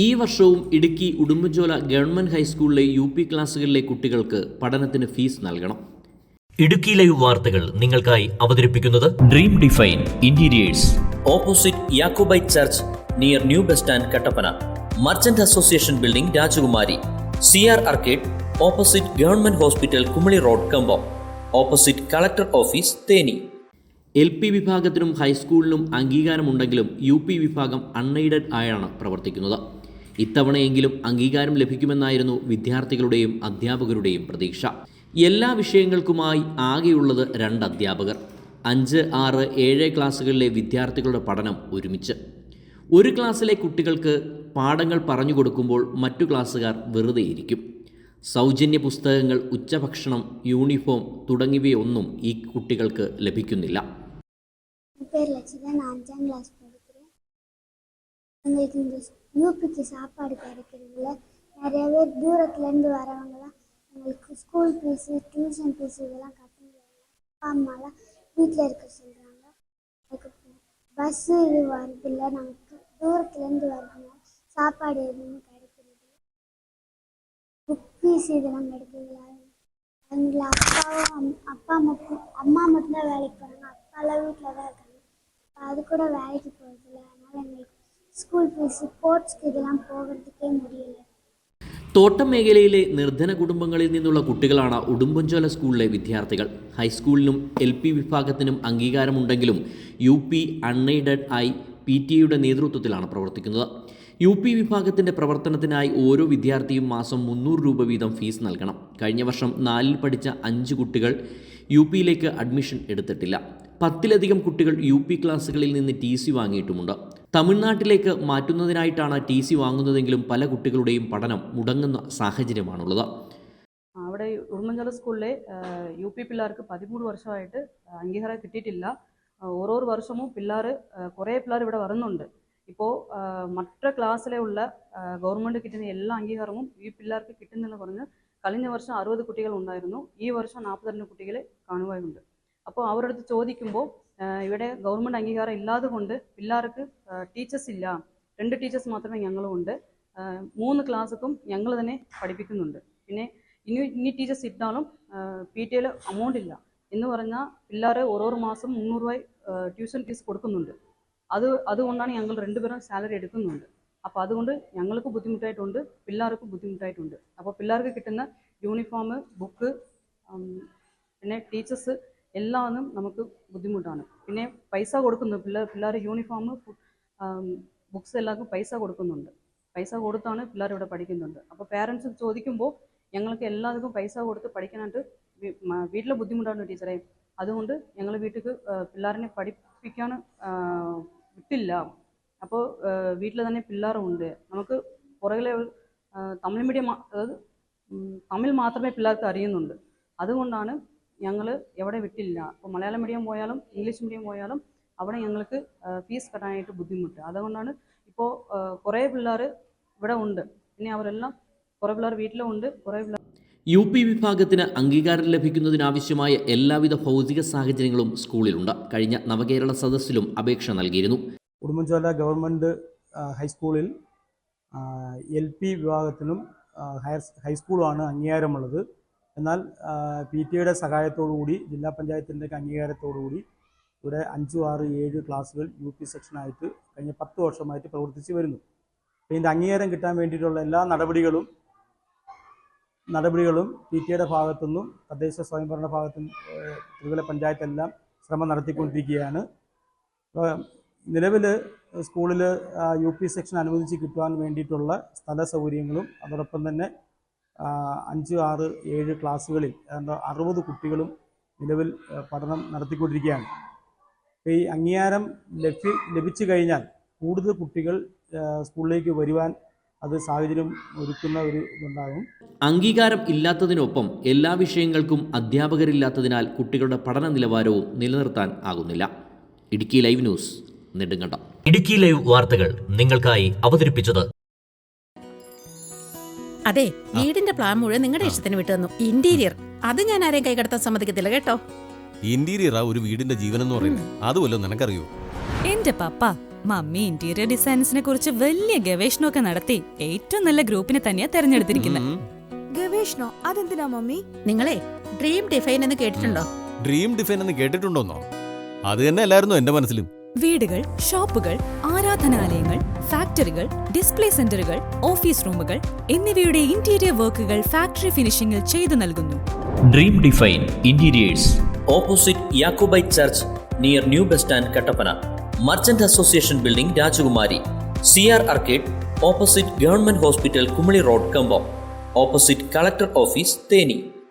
ഈ വർഷവും ഇടുക്കി ഉടുമ്പൻചോല ഗവൺമെന്റ് ഹൈസ്കൂളിലെ യു പി ക്ലാസ്സുകളിലെ കുട്ടികൾക്ക് പഠനത്തിന് ഫീസ് നൽകണം. ഇടുക്കി ലൈവ് വാർത്തകൾ നിങ്ങൾക്കായി അവതരിപ്പിക്കുന്നത് dream define interiors opposite Yakobai church near new bus stand Kattappana. Merchant association building Rajakumari. C R arcade opposite government hospital Kumily road Kambam. Opposite collector office Theni. L P വിഭാഗത്തിനും ഹൈസ്കൂളിനും അംഗീകാരമുണ്ടെങ്കിലും U P വിഭാഗം unaided ആയാണ് പ്രവർത്തിക്കുന്നത്. ഇത്തവണയെങ്കിലും അംഗീകാരം ലഭിക്കുമെന്നായിരുന്നു വിദ്യാർത്ഥികളുടെയും അധ്യാപകരുടെയും പ്രതീക്ഷ. എല്ലാ വിഷയങ്ങൾക്കുമായി ആകെയുള്ളത് രണ്ട് അധ്യാപകർ. അഞ്ച് ആറ് ഏഴ് ക്ലാസ്സുകളിലെ വിദ്യാർത്ഥികളുടെ പഠനം ഒരുമിച്ച്. ഒരു ക്ലാസ്സിലെ കുട്ടികൾക്ക് പാഠങ്ങൾ പറഞ്ഞു കൊടുക്കുമ്പോൾ മറ്റു ക്ലാസ്സുകാർ വെറുതെ ഇരിക്കും. സൗജന്യ പുസ്തകങ്ങൾ ഉച്ചഭക്ഷണം യൂണിഫോം തുടങ്ങിയവയൊന്നും ഈ കുട്ടികൾക്ക് ലഭിക്കുന്നില്ല. പേര് ക്ലാസ് எங்களுக்கு இந்த யூபிக்கு சாப்பாடு கிடைக்கிறதுல நிறைய பேர் தூரத்துலேருந்து வரவங்கலாம் எங்களுக்கு ஸ்கூல் ஃபீஸு டியூஷன் ஃபீஸு இதெல்லாம் கட்ட முடியாது அப்பா அம்மாலாம் வீட்டில் இருக்க சொல்கிறாங்க அதுக்கு பஸ்ஸு இது வரதில்லை நமக்கு தூரத்துலேருந்து வரதுனால சாப்பாடு எதுவுமே கிடைக்கிறது புக் ஃபீஸ் இதெல்லாம் கிடைக்கிறதுல எங்களை அப்பாவும் அம்- அப்பா மட்டும் அம்மா மட்டும்தான் வேலைக்கு போகிறாங்க அப்பாலாம் வீட்டில் தான் இருக்காங்க. அது கூட வேலைக்கு ஸ்கூல் ஃபீஸு ஸ்போர்ட்ஸ்க்கு இதெல்லாம் போகிறதுக்கே முடியல തോട്ടം മേഖലയിലെ നിർധന കുടുംബങ്ങളിൽ നിന്നുള്ള കുട്ടികളാണ് ഉടുമ്പൻചോല സ്കൂളിലെ വിദ്യാർത്ഥികൾ ഹൈസ്കൂളിനും എൽ പി വിഭാഗത്തിനും അംഗീകാരമുണ്ടെങ്കിലും യു പി അൺഎയ്ഡഡ് ആയി പി ടി എയുടെ നേതൃത്വത്തിലാണ് പ്രവർത്തിക്കുന്നത് യു പി വിഭാഗത്തിൻ്റെ പ്രവർത്തനത്തിനായി ഓരോ വിദ്യാർത്ഥിയും മാസം മുന്നൂറ് രൂപ വീതം ഫീസ് നൽകണം കഴിഞ്ഞ വർഷം നാലിൽ പഠിച്ച അഞ്ച് കുട്ടികൾ യു പിയിലേക്ക് അഡ്മിഷൻ എടുത്തിട്ടില്ല പത്തിലധികം കുട്ടികൾ യു പി ക്ലാസ്സുകളിൽ നിന്ന് ടി സി വാങ്ങിയിട്ടുമുണ്ട് തമിഴ്നാട്ടിലേക്ക് മാറ്റുന്നതിനായിട്ടാണ് ടി സി വാങ്ങുന്നതെങ്കിലും പല കുട്ടികളുടെയും പഠനം മുടങ്ങുന്ന സാഹചര്യമാണുള്ളത്. അവിടെ ഉടുമ്പൻചോല സ്കൂളിലെ യു പി പിള്ളേർക്ക് പതിമൂന്ന് വർഷമായിട്ട് അംഗീകാരം കിട്ടിയിട്ടില്ല. ഓരോ വർഷവും പിള്ളേർ കുറേ പിള്ളേർ ഇവിടെ വരുന്നുണ്ട്. ഇപ്പോൾ മറ്റ ക്ലാസ്സിലെ ഉള്ള ഗവൺമെന്റ് കിട്ടുന്ന എല്ലാ അംഗീകാരവും ഈ പിള്ളേർക്ക് കിട്ടുന്നില്ല പറഞ്ഞ് കഴിഞ്ഞ വർഷം അറുപത് കുട്ടികൾ ഉണ്ടായിരുന്നു. ഈ വർഷം നാൽപ്പത്തിരണ്ട് കുട്ടികളെ കാണുവായുണ്ട്. അപ്പോൾ അവരുടെ അടുത്ത് ചോദിക്കുമ്പോൾ ഇവിടെ ഗവൺമെന്റ് അംഗീകാരം ഇല്ലാതെ കൊണ്ട് പിള്ളേർക്ക് ടീച്ചേഴ്സ് ഇല്ല. രണ്ട് ടീച്ചേഴ്സ് മാത്രമേ ഞങ്ങളും ഉണ്ട്. മൂന്ന് ക്ലാസ്സുക്കും ഞങ്ങൾ തന്നെ പഠിപ്പിക്കുന്നുണ്ട്. പിന്നെ ഇനി ഇനി ടീച്ചേഴ്സ് ഇട്ടാലും പി ടി എയിൽ അമൗണ്ട് ഇല്ല. എന്ന് പറഞ്ഞാൽ പിള്ളേർ ഓരോ മാസം മുന്നൂറ് രൂപ ട്യൂഷൻ ഫീസ് കൊടുക്കുന്നുണ്ട്. അത് അതുകൊണ്ടാണ് ഞങ്ങൾ രണ്ടുപേരും സാലറി എടുക്കുന്നുണ്ട്. അപ്പോൾ അതുകൊണ്ട് ഞങ്ങൾക്ക് ബുദ്ധിമുട്ടായിട്ടുണ്ട് പിള്ളേർക്ക് ബുദ്ധിമുട്ടായിട്ടുണ്ട്. അപ്പോൾ പിള്ളേർക്ക് കിട്ടുന്ന യൂണിഫോം ബുക്ക് പിന്നെ ടീച്ചേഴ്സ് എല്ലാന്നും നമുക്ക് ബുദ്ധിമുട്ടാണ്. പിന്നെ പൈസ കൊടുക്കുന്നു. പിള്ളേർ പിള്ളേർ യൂണിഫോം ബുക്സ് എല്ലാവർക്കും പൈസ കൊടുക്കുന്നുണ്ട്. പൈസ കൊടുത്താണ് പിള്ളേർ ഇവിടെ പഠിക്കുന്നുണ്ട്. അപ്പോൾ പേരൻസ് ചോദിക്കുമ്പോൾ ഞങ്ങൾക്ക് എല്ലാവർക്കും പൈസ കൊടുത്ത് പഠിക്കാനായിട്ട് വീട്ടിലെ ബുദ്ധിമുട്ടാണ് ടീച്ചറെ. അതുകൊണ്ട് ഞങ്ങൾ വീട്ടിൽ പിള്ളേരെ പഠിപ്പിക്കാൻ വിട്ടില്ല. അപ്പോൾ വീട്ടിൽ തന്നെ പിള്ളേരുണ്ട്. നമുക്ക് പുറകിലെ തമിഴ് മീഡിയം അതായത് തമിഴ് മാത്രമേ പിള്ളേർക്ക് അറിയുന്നുണ്ട്. അതുകൊണ്ടാണ് ഞങ്ങൾ എവിടെ വിട്ടില്ല. അപ്പോൾ മലയാളം മീഡിയം പോയാലും ഇംഗ്ലീഷ് മീഡിയം പോയാലും അവിടെ ഞങ്ങൾക്ക് ഫീസ് കെട്ടാനായിട്ട് ബുദ്ധിമുട്ട്. അതുകൊണ്ടാണ് ഇപ്പോൾ കുറേ പിള്ളേർ ഇവിടെ ഉണ്ട്. പിന്നെ അവരെല്ലാം കുറേ പിള്ളേർ വീട്ടിലും ഉണ്ട് കുറേ പിള്ളേർ യു പി വിഭാഗത്തിന് അംഗീകാരം ലഭിക്കുന്നതിനാവശ്യമായ എല്ലാവിധ ഭൗതിക സാഹചര്യങ്ങളും സ്കൂളിലുണ്ട്. കഴിഞ്ഞ നവകേരള സദസ്സിലും അപേക്ഷ നൽകിയിരുന്നു. ഉടുമ്പൻചോല ഗവൺമെന്റ് ഹൈസ്കൂളിൽ എൽ പി വിഭാഗത്തിനും ഹയർ ഹൈസ്കൂളുമാണ് അംഗീകാരമുള്ളത്. എന്നാൽ പി ടി എയുടെ സഹായത്തോടുകൂടി ജില്ലാ പഞ്ചായത്തിന്റെ അംഗീകാരത്തോടുകൂടി ഇവിടെ അഞ്ച് ആറ് ഏഴ് ക്ലാസ്സുകൾ യു പി സെക്ഷനായിട്ട് കഴിഞ്ഞ പത്ത് വർഷമായിട്ട് പ്രവർത്തിച്ച് വരുന്നു. ഇതിന്റെ അംഗീകാരം കിട്ടാൻ വേണ്ടിയിട്ടുള്ള എല്ലാ നടപടികളും നടപടികളും പി ടി എയുടെ ഭാഗത്തുനിന്നും തദ്ദേശ സ്വയംഭരണ ഭാഗത്തും ത്രിതല പഞ്ചായത്തെല്ലാം ശ്രമം നടത്തിക്കൊണ്ടിരിക്കുകയാണ്. നിലവിൽ സ്കൂളിൽ യു പി സെക്ഷൻ അനുവദിച്ച് കിട്ടുവാൻ വേണ്ടിയിട്ടുള്ള സ്ഥല സൗകര്യങ്ങളും അതോടൊപ്പം തന്നെ അഞ്ച് ആറ് ഏഴ് ക്ലാസ്സുകളിൽ ഏതാണ്ട് അറുപത് കുട്ടികളും നിലവിൽ പഠനം നടത്തിക്കൊണ്ടിരിക്കുകയാണ്. അപ്പോൾ ഈ അംഗീകാരം ലഭ്യ ലഭിച്ചു കഴിഞ്ഞാൽ കൂടുതൽ കുട്ടികൾ സ്കൂളിലേക്ക് വരുവാൻ അത് സാഹചര്യം ഒരുക്കുന്ന ഒരു ഇതുണ്ടാകും. അംഗീകാരം ഇല്ലാത്തതിനൊപ്പം എല്ലാ വിഷയങ്ങൾക്കും അധ്യാപകരില്ലാത്തതിനാൽ കുട്ടികളുടെ പഠന നിലവാരവും നിലനിർത്താൻ ആകുന്നില്ല. Idukki live news Nedumkandam. Idukki live വാർത്തകൾ നിങ്ങൾക്കായി അവതരിപ്പിച്ചത് അതെ വീടിന്റെ പ്ലാൻ മുഴുവൻ നിങ്ങളുടെ ഇഷ്ടത്തിന് വിട്ടു തന്നു. ഇന്റീരിയർ അത് ഞാൻ ആരെയും കൈകടത്താൻ സമ്മതിക്കത്തില്ല കേട്ടോ? ഇന്റീരിയറാ ഒരു വീടിന്റെ ജീവൻ എന്ന് പറയുന്നത് അതുമല്ലോ നിനക്കറിയോ? എന്റെ പപ്പ മമ്മി ഇന്റീരിയർ ഡിസൈൻസിനെ കുറിച്ച് വലിയ ഗവേഷണമൊക്കെ നടത്തി ഏറ്റവും നല്ല ഗ്രൂപ്പിനെ തന്നെയാ തെരഞ്ഞെടുത്തിരിക്കുന്നത് ഗവേഷണോ? അതെന്തിനാ മമ്മി? നിങ്ങളെ ഡ്രീം ഡിഫൈൻ എന്ന് കേട്ടിട്ടുണ്ടോ? ഡ്രീം ഡിഫൈൻ എന്ന് കേട്ടിട്ടുണ്ടോന്നോ? അത് തന്നെ അല്ലായിരുന്നു എന്റെ മനസ്സിലും? വീടുകൾ ഷോപ്പുകൾ ആരാധനാലയങ്ങൾ ഫാക്ടറികൾ ഡിസ്പ്ലേ സെന്ററുകൾ ഓഫീസ് റൂമുകൾ എന്നിവയുടെ ഇന്റീരിയർ വർക്കുകൾ ഫാക്ടറി ഫിനിഷിംഗിൽ ചെയ്തു നൽകുന്നു. Dream define interiors opposite Yakobai church near new bus stand Kattappana merchant association building Rajakumari C R arcade opposite government hospital Kumily road Kambam opposite collector office Theni